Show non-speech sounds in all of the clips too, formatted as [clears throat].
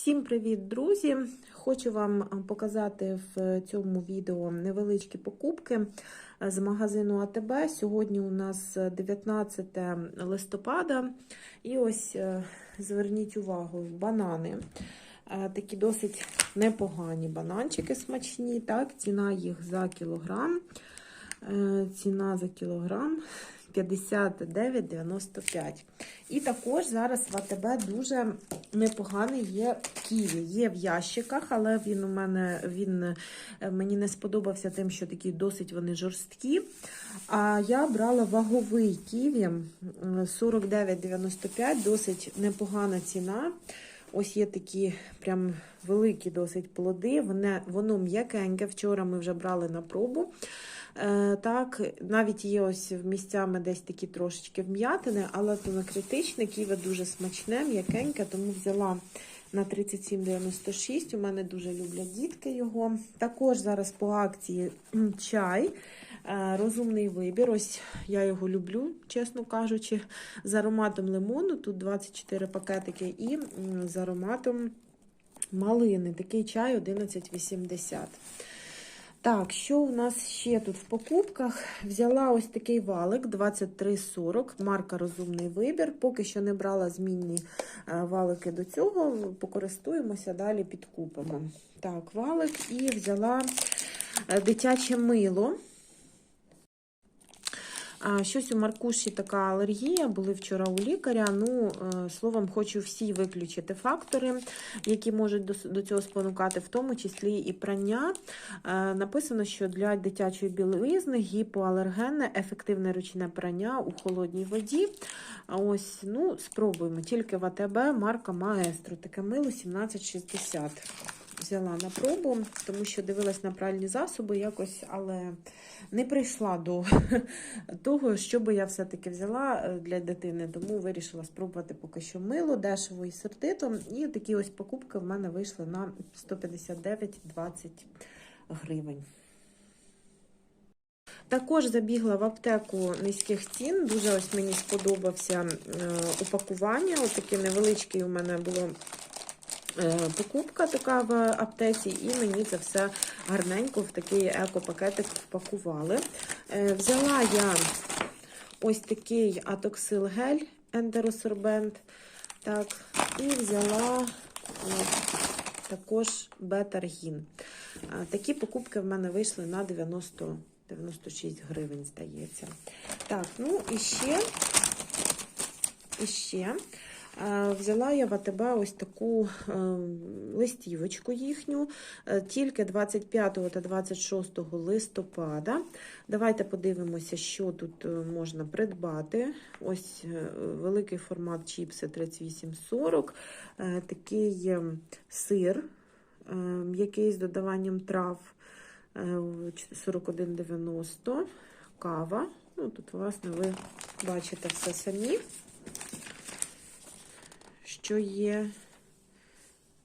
Всім привіт, друзі! Хочу вам показати в цьому відео невеличкі покупки з магазину АТБ. Сьогодні у нас 19 листопада, і ось е, зверніть увагу, банани. Е, Такі досить непогані бананчики смачні. Так, ціна їх за кілограм. Е, Ціна за кілограм 59,95. І також зараз в АТБ дуже непоганий є ківі. Є в ящиках, але він у мене він е, мені не сподобався тим, що такі досить вони жорсткі. А я брала ваговий ківі 49,95, досить непогана ціна. Ось є такі прям великі досить плоди. Воно, воно м'якеньке. Вчора ми вже брали на пробу. Е, так, навіть є ось місцями десь такі трошечки вм'ятини, але то не критичне, ківе дуже смачне, м'якеньке, тому взяла на 37,96. У мене дуже люблять дітки його. Також зараз по акції чай. Е, Розумний вибір. Ось я його люблю, чесно кажучи, з ароматом лимону. Тут 24 пакетики, і з ароматом малини. Такий чай 11,80. Так, що у нас ще тут в покупках? Взяла ось такий валик 23,40, марка Розумний вибір. Поки що не брала змінні валики до цього, покористуємося, далі підкупимо. Так, валик і взяла дитяче мило. Щось у Маркуші така алергія, були вчора у лікаря. Ну, словом, хочу всі виключити фактори, які можуть до цього спонукати, в тому числі і прання. Написано, що для дитячої білизни гіпоалергенне, ефективне ручне прання у холодній воді. Ось, ну, спробуємо. Тільки в АТБ марка Маестро. Таке мило 1760. Взяла на пробу, тому що дивилась на пральні засоби якось, але не прийшла до [laughs] того, що би я все-таки взяла для дитини. Тому вирішила спробувати поки що мило, дешево і сердито. І такі ось покупки в мене вийшли на 159,20 гривень. Також забігла в аптеку низьких цін. Дуже ось мені сподобався упакування. Ось таке невеличке у мене було. Покупка така в аптеці, і мені це все гарненько в такий еко-пакетик впакували. Взяла я ось такий атоксил-гель ендеросорбент. Так, і взяла також бетаргін. Такі покупки в мене вийшли на 90, 96 гривень, здається. Так, ну і ще, і ще. Взяла я в АТБ ось таку листівочку їхню, тільки 25 та 26 листопада. Давайте подивимося, що тут можна придбати. Ось великий формат чіпси 3840, такий сир, який з додаванням трав 41,90, кава. Ну, Тут, власне, ви бачите все самі що є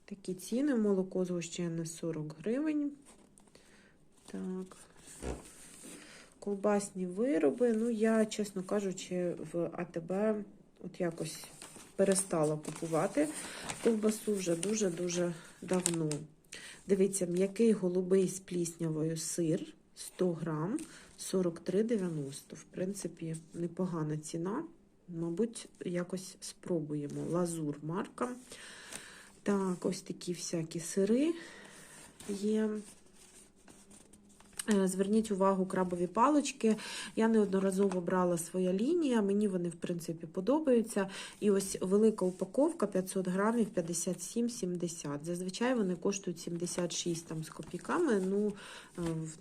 такі ціни, молоко згущене 40 гривень. Так, колбасні вироби. Ну, я, чесно кажучи, в АТБ от якось перестала купувати ковбасу вже дуже-дуже давно. Дивіться, м'який голубий з пліснявою сир 100 грам 43,90. В принципі, непогана ціна. Мабуть, якось спробуємо. Лазур марка. Так, ось такі всякі сири є. Зверніть увагу, крабові палочки. Я неодноразово брала своя лінія, мені вони, в принципі, подобаються. І ось велика упаковка 500 грамів 57,70. Зазвичай вони коштують 76 там, з копійками. Ну,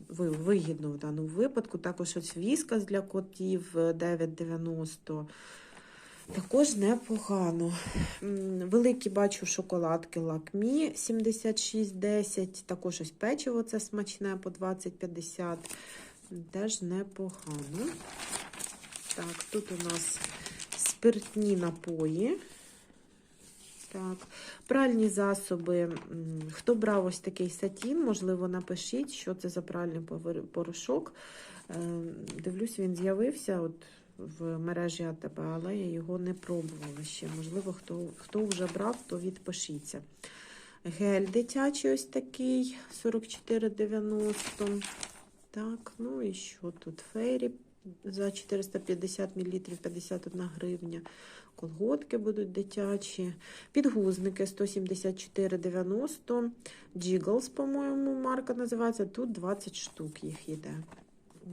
вигідно в даному випадку. Також ось віскас для котів 9,90. Також непогано. Великі бачу шоколадки лакмі 76,10. Також ось печиво це смачне по 20,50. Теж непогано. Так, тут у нас спиртні напої. Так, пральні засоби. Хто брав ось такий сатін, можливо, напишіть, що це за пральний порошок. Дивлюсь, він з'явився. от в мережі АТБ, але я його не пробувала ще. Можливо, хто хто вже брав, то відпишіться. Гель дитячий ось такий 44,90. Так, ну і що тут? Фейрі за 450 мл 51 гривня. Колготки будуть дитячі. Підгузники 174,90. Jiggles, по-моєму, марка називається. Тут 20 штук їх йде.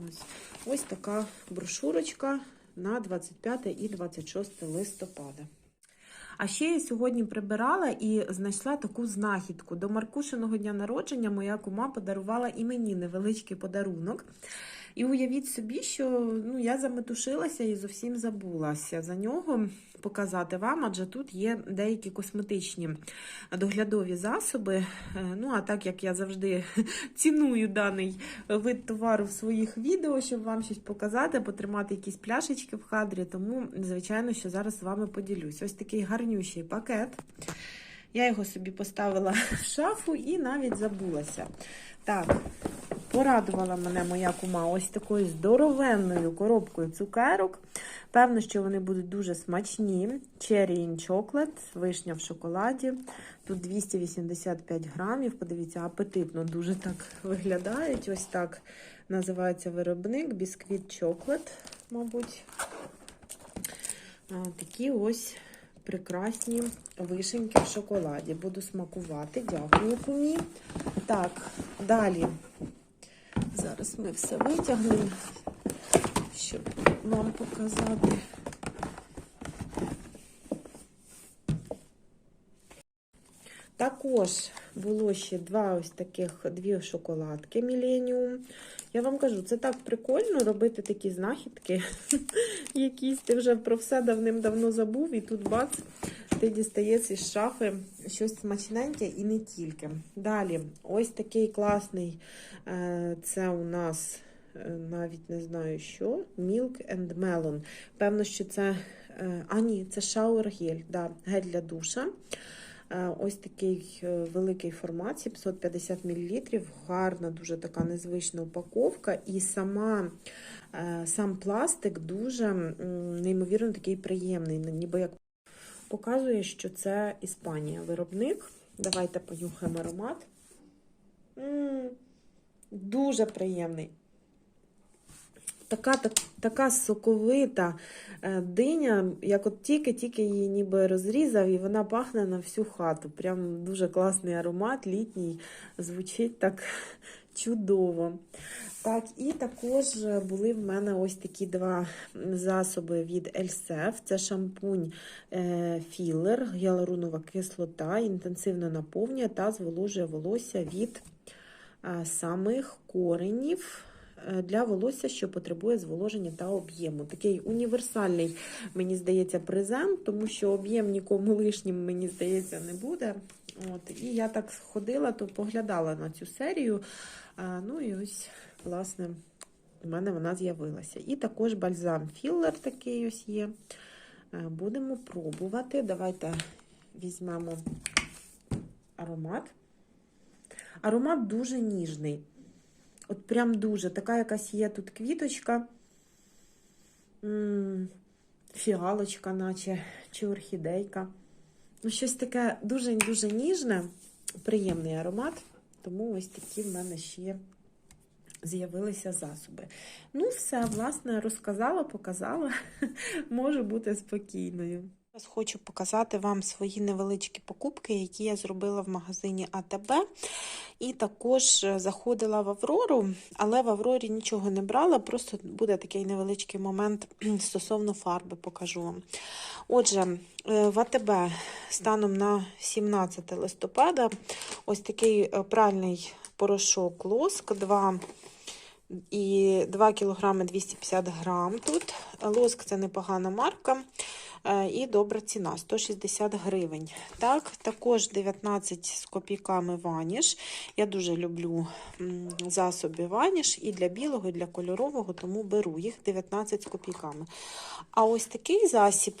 Ось. Ось така брошурочка на 25 і 26 листопада. А ще я сьогодні прибирала і знайшла таку знахідку. До Маркушиного дня народження моя кума подарувала і мені невеличкий подарунок. І уявіть собі, що ну, я заметушилася і зовсім забулася за нього показати вам, адже тут є деякі косметичні доглядові засоби. Е, Ну, а так як я завжди [laughs] ціную даний вид товару в своїх відео, щоб вам щось показати, потримати якісь пляшечки в кадрі, тому, звичайно, що зараз з вами поділюсь. Ось такий гарнющий пакет. Я його собі поставила [laughs] в шафу і навіть забулася. Так, порадувала мене моя кума ось такою здоровенною коробкою цукерок. Певно, що вони будуть дуже смачні. Cherry in chocolate, вишня в шоколаді. Тут 285 грамів. Подивіться, апетитно дуже так виглядають. Ось так називається виробник. Бісквіт чоклет, мабуть. Такі ось прекрасні вишеньки в шоколаді. Буду смакувати. Дякую кумі. Так, далі. Зараз ми все витягнемо, щоб вам показати. Також було ще два ось таких дві шоколадки Millennium. Я вам кажу, це так прикольно робити такі знахідки. [laughs] Якісь ти вже про все давним-давно забув, і тут бац, ти дістаєш із шафи щось смачненьке і не тільки. Далі, ось такий класний. е, Це у нас е, навіть не знаю що. Milk and Melon. Певно, що це. е, А, ні, це shower гель. Да, гель для душа. Е, Ось такий е, великий формат, 750 мл, гарна, дуже така незвична упаковка. І сама, сам пластик дуже неймовірно такий приємний. Ніби як показує, що це Іспанія виробник. Давайте понюхаємо аромат. М, Дуже приємний. Така, так, така соковита е, диня, як от тільки-тільки її ніби розрізав, і вона пахне на всю хату. Прям дуже класний аромат, літній, звучить так [laughs] чудово. Так, і також були в мене ось такі два засоби від Ельсеф. Це шампунь е, філер, гіалуронова кислота, інтенсивно наповнює та зволожує волосся від е, самих коренів для волосся, що потребує зволоження та об'єму. Такий універсальний, мені здається, презент, тому що об'єм нікому лишнім, мені здається, не буде. От, І я так ходила, то поглядала на цю серію. А, ну і ось, власне, у мене вона з'явилася. І також бальзам філер такий ось є. Е, Будемо пробувати. Давайте візьмемо аромат. Аромат дуже ніжний. От прям дуже. Така якась є тут квіточка. Фіалочка, наче, чи орхідейка. Ну, щось таке дуже-дуже ніжне, приємний аромат. Тому ось такі в мене ще з'явилися засоби. Ну, все, власне, розказала, показала. [laughs] Можу бути спокійною. Зараз хочу показати вам свої невеличкі покупки, які я зробила в магазині АТБ. І також е, заходила в Аврору, але в Аврорі нічого не брала, просто буде такий невеличкий момент [clears throat] стосовно фарби, покажу вам. Отже, е, в АТБ станом на 17 листопада ось такий е, пральний порошок лоск 2 і 2 кг 250 грам тут. Лоск це непогана марка. Е, І добра ціна 160 гривень. Так, також 19 з копійками ваніш. Я дуже люблю засоби ваніш і для білого, і для кольорового, тому беру їх 19 з копійками. А ось такий засіб,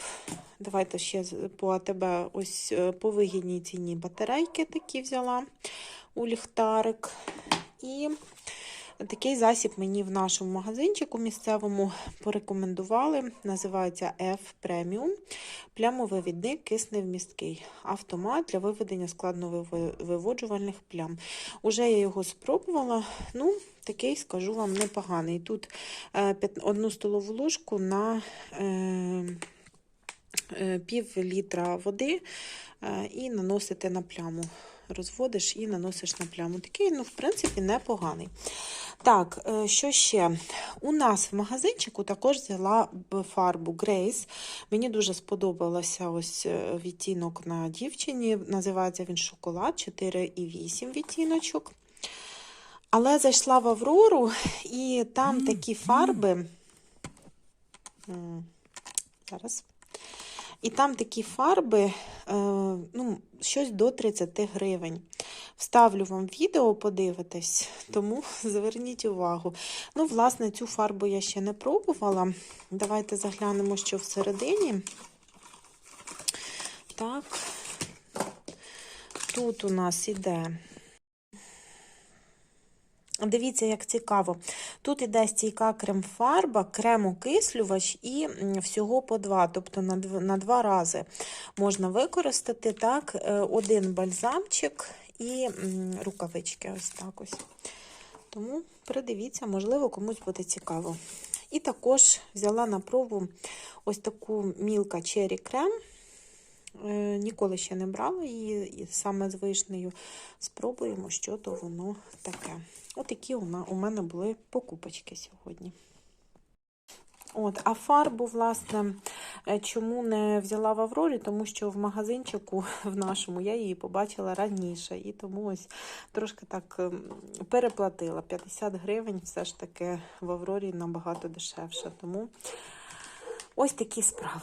давайте ще по АТБ, ось е, по вигідній ціні батарейки такі взяла у ліхтарик. І Такий засіб мені в нашому магазинчику місцевому порекомендували. Називається F Premium. Плямовивідник кисневмісткий. Автомат для виведення складновиводжувальних плям. Уже я його спробувала. Ну, такий, скажу вам, непоганий. Тут е, одну столову ложку на е, е, пів літра води і наносите на пляму. Розводиш і наносиш на пляму. Такий, ну, в принципі, непоганий. Так, е, що ще? У нас в магазинчику також взяла фарбу Grace. Мені дуже сподобалося ось е, відтінок на дівчині. Називається він шоколад 4,8 відтіночок. Але зайшла в Аврору, і там такі фарби. Зараз. І там такі фарби, е, ну, щось до 30 гривень. Вставлю вам відео, подивитесь, тому [laughs] зверніть увагу. Ну, власне, цю фарбу я ще не пробувала. Давайте заглянемо, що всередині. Так, тут у нас іде. Дивіться, як цікаво. Тут іде стійка крем-фарба, крем-окислювач і всього по два, тобто на дв- на два рази можна використати так, е, один бальзамчик і рукавички. Ось так ось. Тому придивіться, можливо, комусь буде цікаво. І також взяла на пробу ось таку мілка черрі крем. Е, Ніколи ще не брала її і саме з вишнею. Спробуємо, що то воно таке. Отакі у на- у мене були покупочки сьогодні. От, а фарбу, власне, е, чому не взяла в Аврорі? Тому що в магазинчику [laughs] в нашому я її побачила раніше. І тому ось трошки так ем, переплатила. 50 гривень все ж таки в Аврорі набагато дешевше. Тому ось такі справи.